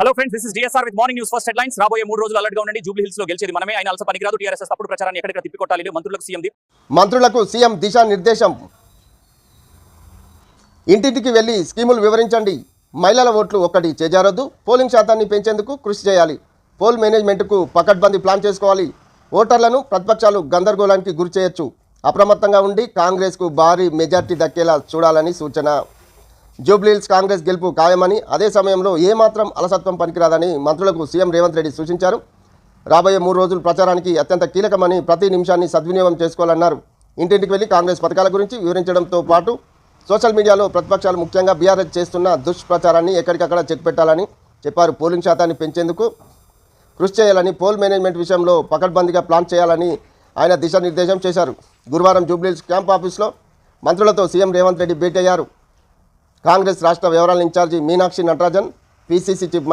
Hello friends this is DSR with morning news first headlines రాబోయే మూడు రోజులు అలర్ట్గా ఉండండి. జూబ్లీ హిల్స్లో గెలిచేది మనమే. ఆయన అలస పనికిరాదు. టీఆర్ఎస్ తప్పుడు ప్రచారాన్ని ఎక్కడికి తిప్పికొట్టాలి? మంత్రులకు సీఎం మంత్రులకు సీఎం దిశానిర్దేశం. ఇంటింటికి వెళ్ళి స్కీములు వివరించండి. మహిళల ఓట్లు ఒక్కటి చేజారొద్దు. పోలింగ్ శాతాన్ని పెంచేందుకు కృషి చేయాలి. పోల్ మేనేజ్మెంట్కు పకడ్బందీ ప్లాన్ చేసుకోవాలి. ఓటర్లను ప్రతిపక్షాలు గందరగోళానికి గురి చేయొచ్చు అప్రమత్తంగా ఉండి కాంగ్రెస్కు భారీ మెజార్టీ దక్కేలా చూడాలని సూచన. జూబ్లీహిల్స్ కాంగ్రెస్ గెలుపు ఖాయమని అదే సమయంలో ఏమాత్రం అలసత్వం పనికిరాదని మంత్రులకు సీఎం రేవంత్ రెడ్డి సూచించారు. రాబోయే మూడు రోజులు ప్రచారానికి అత్యంత కీలకమని ప్రతి నిమిషాన్ని సద్వినియోగం చేసుకోవాలన్నారు. ఇంటింటికి వెళ్ళి కాంగ్రెస్ పథకాల గురించి వివరించడంతో పాటు సోషల్ మీడియాలో ప్రతిపక్షాలు ముఖ్యంగా బీఆర్ఎస్ చేస్తున్న దుష్ప్రచారాన్ని ఎక్కడికక్కడ చెక్ పెట్టాలని చెప్పారు. పోలింగ్ శాతాన్ని పెంచేందుకు కృషి చేయాలని పోల్ మేనేజ్మెంట్ విషయంలో పకడ్బందీగా ప్లాన్ చేయాలని ఆయన దిశానిర్దేశం చేశారు. గురువారం జూబ్లీహిల్స్ క్యాంప్ ఆఫీస్లో మంత్రులతో సీఎం రేవంత్ రెడ్డి భేటీ అయ్యారు. కాంగ్రెస్ రాష్ట్ర వ్యవహారాల incharge Meenakshi Natarajan PCC chief